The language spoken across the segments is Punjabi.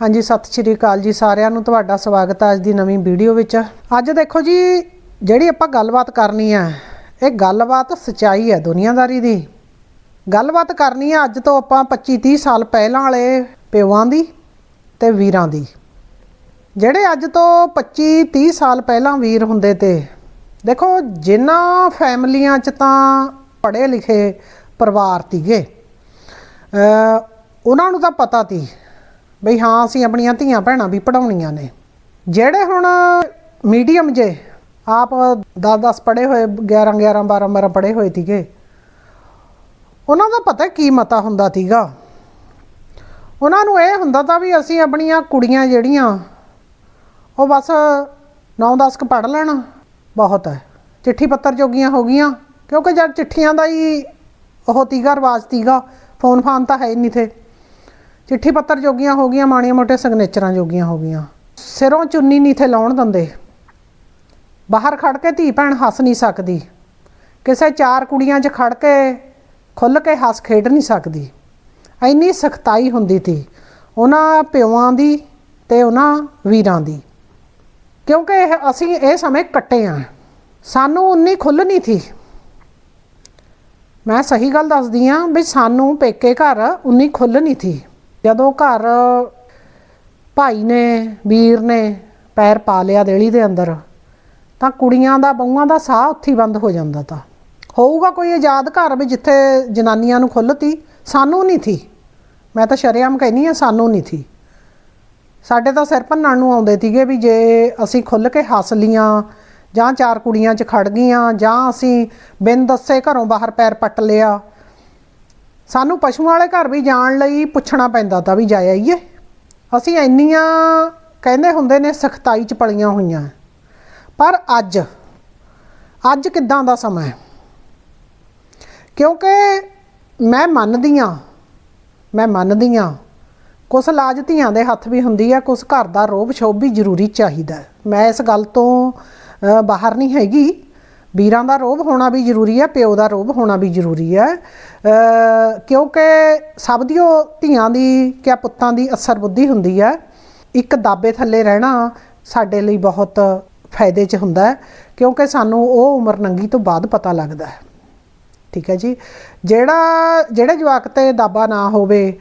ਹਾਂਜੀ, ਸਤਿ ਸ਼੍ਰੀ ਅਕਾਲ ਜੀ ਸਾਰਿਆਂ ਨੂੰ। ਤੁਹਾਡਾ ਸਵਾਗਤ ਹੈ ਅੱਜ ਦੀ ਨਵੀਂ ਵੀਡੀਓ ਵਿੱਚ। ਅੱਜ ਦੇਖੋ ਜੀ, ਜਿਹੜੀ ਆਪਾਂ ਗੱਲਬਾਤ ਕਰਨੀ ਹੈ ਇਹ ਗੱਲਬਾਤ ਸਚਾਈ ਹੈ ਦੁਨੀਆਦਾਰੀ ਦੀ। ਗੱਲਬਾਤ ਕਰਨੀ ਹੈ ਅੱਜ ਤੋਂ ਆਪਾਂ 25 30 ਸਾਲ ਪਹਿਲਾਂ ਵਾਲੇ ਪਿਓਾਂ ਦੀ ਤੇ ਵੀਰਾਂ ਦੀ। ਜਿਹੜੇ ਅੱਜ ਤੋਂ 25 30 ਸਾਲ ਪਹਿਲਾਂ ਵੀਰ ਹੁੰਦੇ ਤੇ, ਦੇਖੋ ਜਿਨ੍ਹਾਂ ਫੈਮਲੀਆਂ 'ਚ ਤਾਂ ਪੜ੍ਹੇ ਲਿਖੇ ਪਰਿਵਾਰ ਤੀਗੇ ਉਹਨਾਂ ਨੂੰ ਤਾਂ ਪਤਾ ਤੀ। ਬਈ ਹਾਂ, ਅਸੀਂ ਆਪਣੀਆਂ ਧੀਆਂ ਭੈਣਾਂ ਵੀ ਪੜਾਉਣੀਆਂ ਨੇ। ਜਿਹੜੇ ਹੁਣ ਮੀਡੀਅਮ ਜੇ, ਆਪ 10-10 ਪੜ੍ਹੇ ਹੋਏ 11-11 12-12 ਪੜ੍ਹੇ ਹੋਏ ਤੀਗੇ ਉਹਨਾਂ ਦਾ ਪਤਾ ਕੀ ਮਤਾ ਹੁੰਦਾ ਤੀਗਾ ਉਹਨਾਂ ਨੂੰ ਇਹ ਹੁੰਦਾ ਤਾਂ ਵੀ ਅਸੀਂ ਆਪਣੀਆਂ ਕੁੜੀਆਂ ਜਿਹੜੀਆਂ, ਉਹ ਬਸ 9-10 ਕ ਪੜ੍ਹ ਲੈਣ। ਬਹੁਤ ਹੈ। ਚਿੱਠੀ ਪੱਤਰ ਜੋਗੀਆਂ ਹੋ ਗਈਆਂ, ਕਿਉਂਕਿ ਜਦ ਚਿੱਠੀਆਂ ਦਾ ਹੀ ਉਹ ਤੀਗਾ, ਰਿਵਾਜ ਤੀਗਾ ਫੋਨ ਫਾਨ ਤਾਂ ਹੈ ਹੀ ਨਹੀਂ ਥੇ। ਚਿੱਠੀ ਪੱਤਰ ਜੋਗੀਆਂ ਹੋ ਗਈਆਂ, ਮਾੜੀਆਂ ਮੋਟੇ ਸਿਗਨੇਚਰਾਂ ਜੋਗੀਆਂ ਹੋ ਗਈਆਂ। ਸਿਰੋਂ ਚੁੰਨੀ ਨਹੀਂ ਥੇ ਲਾਉਣ ਦਿੰਦੇ। ਬਾਹਰ ਖੜ ਕੇ ਧੀ ਭੈਣ ਹੱਸ ਨਹੀਂ ਸਕਦੀ। ਕਿਸੇ ਚਾਰ ਕੁੜੀਆਂ 'ਚ ਖੜ ਕੇ ਖੁੱਲ ਕੇ ਹੱਸ ਖੇਡ ਨਹੀਂ ਸਕਦੀ। ਇੰਨੀ ਸਖਤਾਈ ਹੁੰਦੀ ਤੀ ਉਹਨਾਂ ਪਿਓਾਂ ਦੀ ਤੇ ਉਹਨਾਂ ਵੀਰਾਂ ਦੀ। ਕਿਉਂਕਿ ਇਹ- ਅਸੀਂ ਇਹ ਸਮੇਂ ਕੱਟੇ ਆ। ਸਾਨੂੰ ਉਨੀ ਖੁੱਲ ਨਹੀਂ ਥੀ ਮੈਂ ਸਹੀ ਗੱਲ ਦੱਸਦੀ ਆ ਵੀ ਸਾਨੂੰ ਪੇਕੇ ਘਰ ਉਨੀ ਖੁੱਲ ਨਹੀਂ ਥੀ ਜਦੋਂ ਘਰ ਭਾਈ ਨੇ, ਵੀਰ ਨੇ ਪੈਰ ਪਾ ਲਿਆ ਦੇਲੀ ਦੇ ਅੰਦਰ, ਤਾਂ ਕੁੜੀਆਂ ਦਾ, ਬਹੂਆਂ ਦਾ ਸਾਹ ਉੱਥੇ ਬੰਦ ਹੋ ਜਾਂਦਾ ਤਾਂ। ਹੋਊਗਾ ਕੋਈ ਆਜ਼ਾਦ ਘਰ ਵੀ ਜਿੱਥੇ ਜਨਾਨੀਆਂ ਨੂੰ ਖੁੱਲਤੀ? ਸਾਨੂੰ ਨਹੀਂ ਥੀ। ਮੈਂ ਤਾਂ ਸ਼ਰੇਆਮ ਕਹਿੰਨੀ ਆ ਸਾਨੂੰ ਨਹੀਂ ਥੀ। ਸਾਡੇ ਤਾਂ ਸਿਰ ਭੰਨਣ ਨੂੰ ਆਉਂਦੇ ਤੀਗੇ ਵੀ ਜੇ ਅਸੀਂ ਖੁੱਲ ਕੇ ਹੱਸ ਲੀਆਂ, ਜਾਂ ਚਾਰ ਕੁੜੀਆਂ 'ਚ ਖੜ ਗਈਆਂ, ਜਾਂ ਅਸੀਂ ਬਿਨ ਦੱਸੇ ਘਰੋਂ ਬਾਹਰ ਪੈਰ ਪੱਟ ਲਿਆ ਸਾਨੂੰ ਪਸ਼ੂਆਂ ਵਾਲੇ ਘਰ ਵੀ ਜਾਣ ਲਈ ਪੁੱਛਣਾ ਪੈਂਦਾ ਤਾਂ ਵੀ ਜਾ ਆਈਏ। ਅਸੀਂ ਇੰਨੀਆਂ ਕਹਿੰਦੇ ਹੁੰਦੇ ਨੇ, ਸਖਤਾਈ 'ਚ ਪਲੀਆਂ ਹੋਈਆਂ। ਪਰ ਅੱਜ ਅੱਜ ਕਿੱਦਾਂ ਦਾ ਸਮਾਂ ਹੈ? ਕਿਉਂਕਿ ਮੈਂ ਮੰਨਦੀ ਹਾਂ, ਮੈਂ ਮੰਨਦੀ ਹਾਂ, ਕੁਛ ਲਾਜ ਧੀਆਂ ਦੇ ਹੱਥ ਵੀ ਹੁੰਦੀ ਹੈ ਕੁਛ ਘਰ ਦਾ ਰੋਬ ਛੋਬ ਵੀ ਜ਼ਰੂਰੀ ਚਾਹੀਦਾ। ਮੈਂ ਇਸ ਗੱਲ ਤੋਂ ਬਾਹਰ ਨਹੀਂ ਹੈਗੀ। ਵੀਰਾਂ ਦਾ ਰੋਬ ਹੋਣਾ ਵੀ ਜ਼ਰੂਰੀ ਹੈ, ਪਿਓ ਦਾ ਰੋਬ ਹੋਣਾ ਵੀ ਜ਼ਰੂਰੀ ਹੈ। ਕਿਉਂਕਿ ਸਭ ਦੀ ਉਹ ਧੀਆਂ ਦੀ ਕਿਆ ਪੁੱਤਾਂ ਦੀ ਅਸਰ ਬੁੱਧੀ ਹੁੰਦੀ ਹੈ। ਇੱਕ ਦਾਬੇ ਥੱਲੇ ਰਹਿਣਾ ਸਾਡੇ ਲਈ ਬਹੁਤ ਫਾਇਦੇ 'ਚ ਹੁੰਦਾ ਹੈ, ਕਿਉਂਕਿ ਸਾਨੂੰ ਉਹ ਉਮਰ ਨੰਗੀ ਤੋਂ ਬਾਅਦ ਪਤਾ ਲੱਗਦਾ ਹੈ। ਠੀਕ ਹੈ ਜੀ? ਜਿਹੜਾ, ਜਿਹੜੇ ਜਵਾਕ ਤੇ ਦਾਬਾ ਨਾ ਹੋਵੇ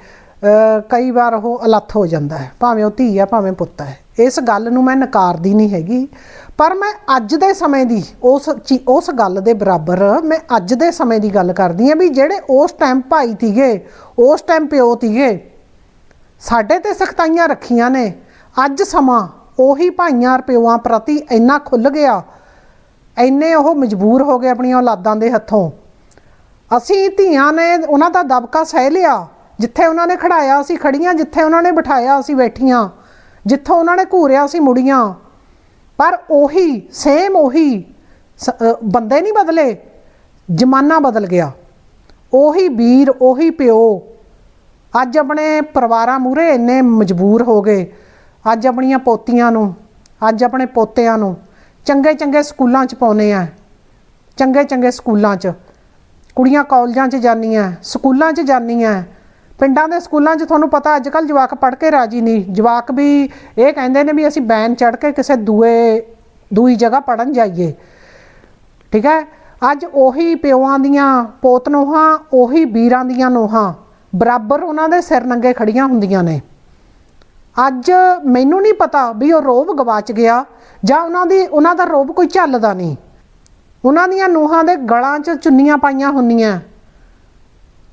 ਕਈ ਵਾਰ ਉਹ ਅਲੱਥ ਹੋ ਜਾਂਦਾ ਹੈ, ਭਾਵੇਂ ਉਹ ਧੀ ਹੈ, ਭਾਵੇਂ ਪੁੱਤ ਹੈ। ਇਸ ਗੱਲ ਨੂੰ ਮੈਂ ਨਕਾਰਦੀ ਨਹੀਂ ਹੈਗੀ। ਪਰ ਮੈਂ ਅੱਜ ਦੇ ਸਮੇਂ ਦੀ ਉਸ ਚੀ- ਉਸ ਗੱਲ ਦੇ ਬਰਾਬਰ ਮੈਂ ਅੱਜ ਦੇ ਸਮੇਂ ਦੀ ਗੱਲ ਕਰਦੀ ਹਾਂ ਵੀ ਜਿਹੜੇ ਉਸ ਟਾਈਮ ਭਾਈ ਤੀਗੇ ਉਸ ਟਾਈਮ ਪਿਓ ਤੀਗੇ ਸਾਡੇ ਤੇ ਸਖਤਾਈਆਂ ਰੱਖੀਆਂ ਨੇ। ਅੱਜ ਸਮਾਂ ਉਹੀ ਭਾਈਆਂ ਪਿਓਾਂ ਪ੍ਰਤੀ ਇੰਨਾ ਖੁੱਲ ਗਿਆ। ਇੰਨੇ ਉਹ ਮਜਬੂਰ ਹੋ ਗਏ ਆਪਣੀਆਂ ਔਲਾਦਾਂ ਦੇ ਹੱਥੋਂ। ਅਸੀਂ ਧੀਆਂ ਨੇ ਉਹਨਾਂ ਦਾ ਦਬਕਾ ਸਹਿ ਲਿਆ, ਜਿੱਥੇ ਉਹਨਾਂ ਨੇ ਖੜਾਇਆ ਅਸੀਂ ਖੜੀਆਂ, ਜਿੱਥੇ ਉਹਨਾਂ ਨੇ ਬਿਠਾਇਆ ਅਸੀਂ ਬੈਠੀਆਂ। ਜਿੱਥੋਂ ਉਹਨਾਂ ਨੇ ਘੂਰਿਆ ਸੀ ਮੁੜੀਆਂ। ਪਰ ਉਹੀ ਸੇਮ ਉਹੀ, ਸ- ਬੰਦੇ ਨਹੀਂ ਬਦਲੇ, ਜ਼ਮਾਨਾ ਬਦਲ ਗਿਆ। ਉਹੀ ਵੀਰ, ਉਹੀ ਪਿਓ, ਅੱਜ ਆਪਣੇ ਪਰਿਵਾਰਾਂ ਮੂਰੇ ਇੰਨੇ ਮਜਬੂਰ ਹੋ ਗਏ। ਅੱਜ ਆਪਣੀਆਂ ਪੋਤੀਆਂ ਨੂੰ, ਅੱਜ ਆਪਣੇ ਪੋਤਿਆਂ ਨੂੰ ਚੰਗੇ ਚੰਗੇ ਸਕੂਲਾਂ 'ਚ ਪਾਉਨੇ ਆ। ਚੰਗੇ ਚੰਗੇ ਸਕੂਲਾਂ 'ਚ। ਕੁੜੀਆਂ ਕਾਲਜਾਂ 'ਚ ਜਾਂਦੀਆਂ, ਸਕੂਲਾਂ 'ਚ ਜਾਂਦੀਆਂ। ਪਿੰਡਾਂ ਦੇ ਸਕੂਲਾਂ 'ਚ ਤੁਹਾਨੂੰ ਪਤਾ ਅੱਜ ਕੱਲ ਜਵਾਕ ਪੜ੍ਹ ਕੇ ਰਾਜੀ ਨਹੀਂ। ਜਵਾਕ ਵੀ ਇਹ ਕਹਿੰਦੇ ਨੇ ਵੀ ਅਸੀਂ ਬੈਨ ਚੜ੍ਹ ਕੇ ਕਿਸੇ ਦੂਏ, ਦੂਈ ਜਗ੍ਹਾ ਪੜਨ ਜਾਈਏ। ਠੀਕ ਹੈ? ਅੱਜ ਉਹੀ ਪਿਓਾਂ ਦੀਆਂ ਪੋਤ ਨੋਹਾਂ, ਉਹੀ ਵੀਰਾਂ ਦੀਆਂ ਨੋਹਾਂ, ਬਰਾਬਰ ਉਹਨਾਂ ਦੇ ਸਿਰ ਨੰਗੇ ਖੜੀਆਂ ਹੁੰਦੀਆਂ ਨੇ। ਅੱਜ ਮੈਨੂੰ ਨਹੀਂ ਪਤਾ ਵੀ ਉਹ ਰੋਬ ਗਵਾਚ ਗਿਆ ਜਾਂ ਉਹਨਾਂ ਦੀ, ਉਹਨਾਂ ਦਾ ਰੋਬ ਕੋਈ ਚੱਲਦਾ ਨਹੀਂ। ਉਹਨਾਂ ਦੀਆਂ ਨੂਹਾਂ ਦੇ ਗਲਾਂ 'ਚ ਚੁੰਨੀਆਂ ਪਾਈਆਂ ਹੁੰਦੀਆਂ।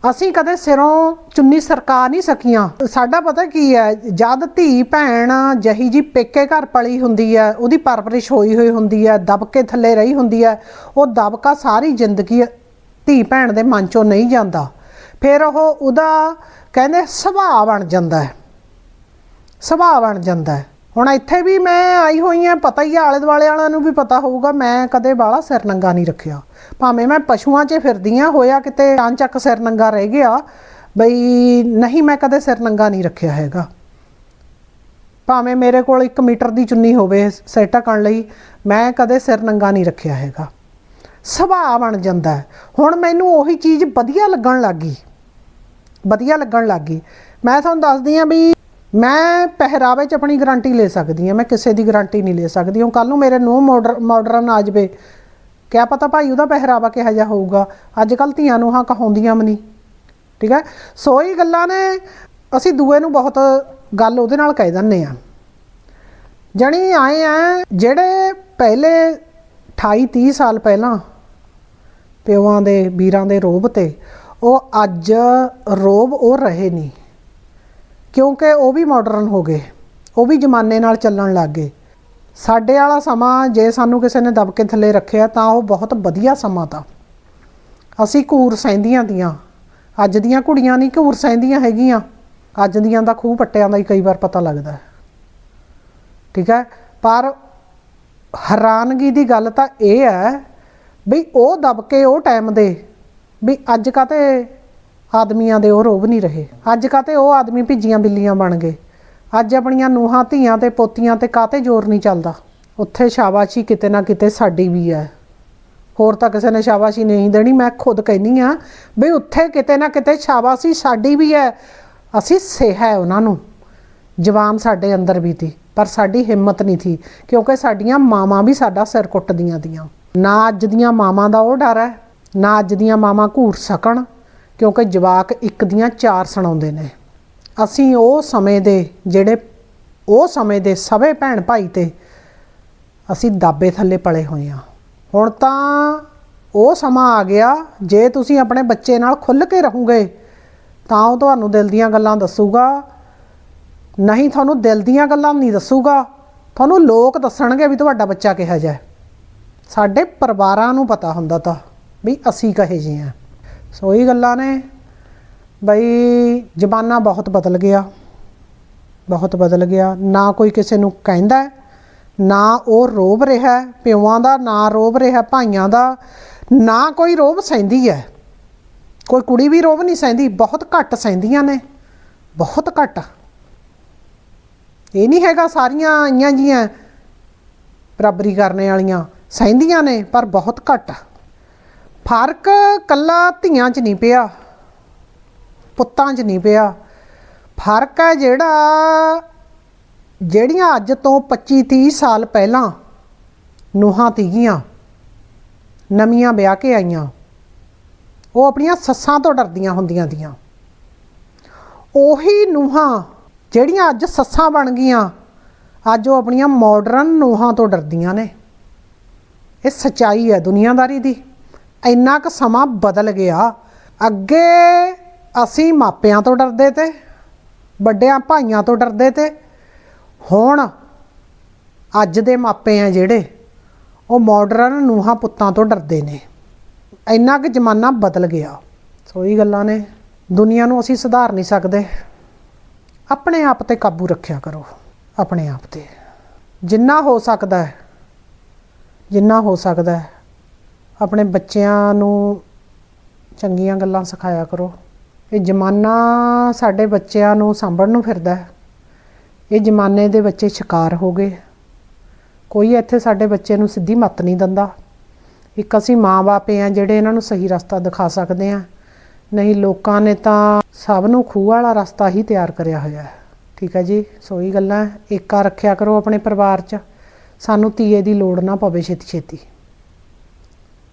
ਅਸੀਂ ਕਦੇ ਸਿਰੋਂ ਚੁੰਨੀ ਸਰਕਾ ਨਹੀਂ ਸਕੀਆਂ। ਸਾਡਾ ਪਤਾ ਕੀ ਹੈ, ਜਦ ਧੀ ਭੈਣ ਜਹੀ ਜੀ ਪੇਕੇ ਘਰ ਪਲੀ ਹੁੰਦੀ ਹੈ, ਉਹਦੀ ਪਰਵਰਿਸ਼ ਹੋਈ ਹੋਈ ਹੁੰਦੀ ਹੈ, ਦਬਕੇ ਥੱਲੇ ਰਹੀ ਹੁੰਦੀ ਹੈ, ਉਹ ਦਬਕਾ ਸਾਰੀ ਜ਼ਿੰਦਗੀ ਧੀ ਭੈਣ ਦੇ ਮਨ ਚੋਂ ਨਹੀਂ ਜਾਂਦਾ। ਫਿਰ ਉਹ ਉਹਦਾ ਕਹਿੰਦੇ ਸੁਭਾਅ ਬਣ ਜਾਂਦਾ ਹੈ। ਸੁਭਾਅ ਬਣ ਜਾਂਦਾ ਹੈ। ਹੁਣ ਇੱਥੇ ਵੀ ਮੈਂ ਆਈ ਹੋਈ ਹਾਂ, ਪਤਾ ਹੀ ਆ, ਆਲੇ ਦੁਆਲੇ ਵਾਲਿਆਂ ਨੂੰ ਵੀ ਪਤਾ ਹੋਊਗਾ, ਮੈਂ ਕਦੇ ਬਾਹਲਾ ਸਿਰ ਨੰਗਾ ਨਹੀਂ ਰੱਖਿਆ। ਭਾਵੇਂ ਮੈਂ ਪਸ਼ੂਆਂ 'ਚ ਫਿਰਦੀ ਹਾਂ, ਹੋਇਆ ਕਿਤੇ ਚੱਕ ਸਿਰ ਨੰਗਾ ਰਹਿ ਗਿਆ, ਬਈ ਨਹੀਂ ਮੈਂ ਕਦੇ ਸਿਰ ਨੰਗਾ ਨਹੀਂ ਰੱਖਿਆ ਹੈਗਾ। ਭਾਵੇਂ ਮੇਰੇ ਕੋਲ 1 ਮੀਟਰ ਦੀ ਚੁੰਨੀ ਹੋਵੇ ਸਿਰ ਢੱਕਣ ਲਈ, ਮੈਂ ਕਦੇ ਸਿਰ ਨੰਗਾ ਨਹੀਂ ਰੱਖਿਆ ਹੈਗਾ। ਸੁਭਾਅ ਬਣ ਜਾਂਦਾ ਹੁਣ ਮੈਨੂੰ ਉਹੀ ਚੀਜ਼ ਵਧੀਆ ਲੱਗਣ ਲੱਗੀ ਵਧੀਆ ਲੱਗਣ ਲੱਗੀ ਮੈਂ ਤੁਹਾਨੂੰ ਦੱਸਦੀ ਆ ਵੀ ਮੈਂ ਪਹਿਰਾਵੇ 'ਚ ਆਪਣੀ ਗਾਰੰਟੀ ਲੈ ਸਕਦੀ ਹਾਂ, ਮੈਂ ਕਿਸੇ ਦੀ ਗਾਰੰਟੀ ਨਹੀਂ ਲੈ ਸਕਦੀ। ਉਹ ਕੱਲ ਨੂੰ ਮੇਰੇ ਨੂੰ ਮਾਡਰ ਮਾਡਰਨ ਆ ਜਾਵੇ, ਕਿਆ ਪਤਾ ਭਾਈ ਉਹਦਾ ਪਹਿਰਾਵਾ ਕਿਹੋ ਜਿਹਾ ਹੋਊਗਾ? ਅੱਜ ਕੱਲ ਧੀਆਂ ਨੂੰ ਹਾਂ ਕਹਾਉਂਦੀਆਂ ਵੀ ਨਹੀਂ। ਠੀਕ ਹੈ? ਸੋ ਇਹ ਗੱਲਾਂ ਨੇ, ਅਸੀਂ ਦੂਏ ਨੂੰ ਬਹੁਤ ਗੱਲ ਉਹਦੇ ਨਾਲ ਕਹਿ ਦਿੰਨੇ ਆ ਜਣੀ ਆਏ ਆ, ਜਿਹੜੇ ਪਹਿਲੇ 28 30 ਸਾਲ ਪਹਿਲਾਂ ਪਿਓਾਂ ਦੇ, ਵੀਰਾਂ ਦੇ ਰੋਬ ਤੇ, ਉਹ ਅੱਜ ਰੋਬ ਉਹ ਰਹੇ ਨਹੀਂ। ਕਿਉਂਕਿ ਉਹ ਵੀ ਮਾਡਰਨ ਹੋ ਗਏ, ਉਹ ਵੀ ਜ਼ਮਾਨੇ ਨਾਲ ਚੱਲਣ ਲੱਗ ਗਏ। ਸਾਡੇ ਵਾਲਾ ਸਮਾਂ ਜੇ ਸਾਨੂੰ ਕਿਸੇ ਨੇ ਦਬਕੇ ਥੱਲੇ ਰੱਖਿਆ ਤਾਂ ਉਹ ਬਹੁਤ ਵਧੀਆ ਸਮਾਂ ਤਾ। ਅਸੀਂ ਘੂਰ ਸਹਿੰਦੀਆਂ ਦੀਆਂ ਅੱਜ ਦੀਆਂ ਕੁੜੀਆਂ ਨਹੀਂ ਘੂਰ ਸਹਿੰਦੀਆਂ ਹੈਗੀਆਂ। ਅੱਜ ਦੀਆਂ ਦਾ ਖੂਹ ਪੱਟਿਆਂ ਦਾ ਹੀ ਕਈ ਵਾਰ ਪਤਾ ਲੱਗਦਾ ਹੈ। ਠੀਕ ਹੈ? ਪਰ ਹੈਰਾਨਗੀ ਦੀ ਗੱਲ ਤਾਂ ਇਹ ਹੈ ਵੀ ਉਹ ਦਬਕੇ ਉਹ ਟਾਈਮ ਦੇ ਵੀ ਅੱਜ ਕਾਤੇ ਆਦਮੀਆਂ ਦੇ ਉਹ ਰੋਬ ਨਹੀਂ ਰਹੇ। ਅੱਜ ਕਾਤੇ ਉਹ ਆਦਮੀ ਭਿੱਜੀਆਂ ਬਿੱਲੀਆਂ ਬਣ ਗਏ? ਅੱਜ ਆਪਣੀਆਂ ਨੂਹਾਂ, ਧੀਆਂ ਤੇ ਪੋਤੀਆਂ ਤੇ ਕਾਤੇ ਜ਼ੋਰ ਨਹੀਂ ਚੱਲਦਾ? ਉੱਥੇ ਸ਼ਾਬਾਸ਼ੀ ਕਿਤੇ ਨਾ ਕਿਤੇ ਸਾਡੀ ਵੀ ਹੈ। ਹੋਰ ਤਾਂ ਕਿਸੇ ਨੇ ਸ਼ਾਬਾਸ਼ੀ ਨਹੀਂ ਦੇਣੀ, ਮੈਂ ਖੁਦ ਕਹਿੰਨੀ ਆ ਵੀ ਉੱਥੇ ਕਿਤੇ ਨਾ ਕਿਤੇ ਸ਼ਾਬਾਸ਼ੀ ਸਾਡੀ ਵੀ ਹੈ। ਅਸੀਂ ਸੇਹਾ ਹੈ ਉਹਨਾਂ ਨੂੰ। ਜਵਾਨ ਸਾਡੇ ਅੰਦਰ ਵੀ ਤੀ ਪਰ ਸਾਡੀ ਹਿੰਮਤ ਨਹੀਂ ਸੀ, ਕਿਉਂਕਿ ਸਾਡੀਆਂ ਮਾਵਾਂ ਵੀ ਸਾਡਾ ਸਿਰ ਕੁੱਟਦੀਆਂ ਦੀਆਂ ਨਾ ਅੱਜ ਦੀਆਂ ਮਾਵਾਂ ਦਾ ਉਹ ਡਰ ਹੈ, ਨਾ ਅੱਜ ਦੀਆਂ ਮਾਵਾਂ ਘੂਰ ਸਕਣ। ਕਿਉਂਕਿ ਜਵਾਕ ਇੱਕ ਦੀਆਂ ਚਾਰ ਸੁਣਾਉਂਦੇ ਨੇ। ਅਸੀਂ ਉਹ ਸਮੇਂ ਦੇ ਜਿਹੜੇ, ਉਹ ਸਮੇਂ ਦੇ ਸਭੇ ਭੈਣ ਭਾਈ ਤੇ ਅਸੀਂ ਦਾਬੇ ਥੱਲੇ ਪਲੇ ਹੋਏ ਆ ਹੁਣ ਤਾਂ ਉਹ ਸਮਾਂ ਆ ਗਿਆ, ਜੇ ਤੁਸੀਂ ਆਪਣੇ ਬੱਚੇ ਨਾਲ ਖੁੱਲ੍ਹ ਕੇ ਰਹੋਗੇ, ਤਾਂ ਉਹ ਤੁਹਾਨੂੰ ਦਿਲ ਦੀਆਂ ਗੱਲਾਂ ਦੱਸੂਗਾ। ਨਹੀਂ, ਤੁਹਾਨੂੰ ਦਿਲ ਦੀਆਂ ਗੱਲਾਂ ਨਹੀਂ ਦੱਸੂਗਾ। ਤੁਹਾਨੂੰ ਲੋਕ ਦੱਸਣਗੇ ਵੀ ਤੁਹਾਡਾ ਬੱਚਾ ਕਿਹੋ ਜਿਹਾ ਸਾਡੇ ਪਰਿਵਾਰਾਂ ਨੂੰ ਪਤਾ ਹੁੰਦਾ ਤਾਂ ਵੀ ਅਸੀਂ ਕਹੇ ਜਿਹੇ ਆ ਸੋ ਇਹ ਗੱਲਾਂ ਨੇ। ਬਈ ਜ਼ਮਾਨਾ ਬਹੁਤ ਬਦਲ ਗਿਆ। ਬਹੁਤ ਬਦਲ ਗਿਆ। ਨਾ ਕੋਈ ਕਿਸੇ ਨੂੰ ਕਹਿੰਦਾ ਨਾ ਉਹ ਰੋਬ ਰਿਹਾ ਹੈ, ਪਿਓਾਂ ਦਾ ਨਾ ਰੋਬ ਰਿਹਾ ਭਾਈਆਂ ਦਾ। ਨਾ ਕੋਈ ਰੋਬ ਸਹਿੰਦੀ ਹੈ। ਕੋਈ ਕੁੜੀ ਵੀ ਰੋਬ ਨਹੀਂ ਸਹਿੰਦੀ ਬਹੁਤ ਘੱਟ ਸਹਿੰਦੀਆਂ ਨੇ। ਬਹੁਤ ਘੱਟ। ਇਹ ਨਹੀਂ ਹੈਗਾ ਸਾਰੀਆਂ ਆਈਆਂ ਜੀਆਂ ਬਰਾਬਰੀ ਕਰਨੇ ਵਾਲੀਆਂ। ਸਹਿੰਦੀਆਂ ਨੇ ਪਰ ਬਹੁਤ ਘੱਟ। ਫ਼ਰਕ ਕੱਲਾ ਧੀਆਂ 'ਚ ਨਹੀਂ ਪਿਆ, ਪੁੱਤਾਂ 'ਚ ਨਹੀਂ ਪਿਆ। ਫ਼ਰਕ ਹੈ ਜਿਹੜਾ ਜਿਹੜੀਆਂ ਅੱਜ ਤੋਂ 25 30 ਸਾਲ ਪਹਿਲਾਂ ਨੂਹਾਂ ਤੀਗੀਆਂ, ਨਵੀਆਂ ਵਿਆਹ ਕੇ ਆਈਆਂ, ਉਹ ਆਪਣੀਆਂ ਸੱਸਾਂ ਤੋਂ ਡਰਦੀਆਂ ਹੁੰਦੀਆਂ ਦੀਆਂ ਉਹੀ ਨੂਹਾਂ ਜਿਹੜੀਆਂ ਅੱਜ ਸੱਸਾਂ ਬਣ ਗਈਆਂ, ਅੱਜ ਉਹ ਆਪਣੀਆਂ ਮਾਡਰਨ ਨੂਹਾਂ ਤੋਂ ਡਰਦੀਆਂ ਨੇ। ਇਹ ਸਚਾਈ ਹੈ ਦੁਨੀਆਦਾਰੀ ਦੀ। ਇੰਨਾ ਕੁ ਸਮਾਂ ਬਦਲ ਗਿਆ। ਅੱਗੇ ਅਸੀਂ ਮਾਪਿਆਂ ਤੋਂ ਡਰਦੇ ਤੇ, ਵੱਡਿਆਂ ਭਾਈਆਂ ਤੋਂ ਡਰਦੇ ਤੇ। ਹੁਣ ਅੱਜ ਦੇ ਮਾਪੇ ਆ ਜਿਹੜੇ, ਉਹ ਮਾਡਰਨ ਨੂਹਾਂ ਪੁੱਤਾਂ ਤੋਂ ਡਰਦੇ ਨੇ। ਇੰਨਾ ਕੁ ਜ਼ਮਾਨਾ ਬਦਲ ਗਿਆ। ਸੋ ਇਹ ਗੱਲਾਂ ਨੇ। ਦੁਨੀਆ ਨੂੰ ਅਸੀਂ ਸੁਧਾਰ ਨਹੀਂ ਸਕਦੇ। ਆਪਣੇ ਆਪ ਤੇ ਕਾਬੂ ਰੱਖਿਆ ਕਰੋ। ਆਪਣੇ ਆਪ ਤੇ। ਜਿੰਨਾ ਹੋ ਸਕਦਾ ਹੈ, ਜਿੰਨਾ ਹੋ ਸਕਦਾ ਹੈ ਆਪਣੇ ਬੱਚਿਆਂ ਨੂੰ ਚੰਗੀਆਂ ਗੱਲਾਂ ਸਿਖਾਇਆ ਕਰੋ। ਇਹ ਜ਼ਮਾਨਾ ਸਾਡੇ ਬੱਚਿਆਂ ਨੂੰ ਸਾਂਭਣ ਨੂੰ ਫਿਰਦਾ ਹੈ। ਇਹ ਜ਼ਮਾਨੇ ਦੇ ਬੱਚੇ ਸ਼ਿਕਾਰ ਹੋ ਗਏ। ਕੋਈ ਇੱਥੇ ਸਾਡੇ ਬੱਚੇ ਨੂੰ ਸਿੱਧੀ ਮੱਤ ਨਹੀਂ ਦਿੰਦਾ। ਇੱਕ ਅਸੀਂ ਮਾਂ-ਬਾਪ ਆ ਜਿਹੜੇ ਇਹਨਾਂ ਨੂੰ ਸਹੀ ਰਸਤਾ ਦਿਖਾ ਸਕਦੇ ਆ ਨਹੀਂ, ਲੋਕਾਂ ਨੇ ਤਾਂ ਸਭ ਨੂੰ ਖੂਹ ਵਾਲਾ ਰਸਤਾ ਹੀ ਤਿਆਰ ਕਰਿਆ ਹੋਇਆ ਹੈ। ਠੀਕ ਹੈ ਜੀ, ਸੋ ਇਹ ਗੱਲਾਂ ਏਕਾ ਰੱਖਿਆ ਕਰੋ ਆਪਣੇ ਪਰਿਵਾਰ 'ਚ। ਸਾਨੂੰ ਤੀਏ ਦੀ ਲੋੜ ਨਾ ਪਵੇ ਛੇਤੀ ਛੇਤੀ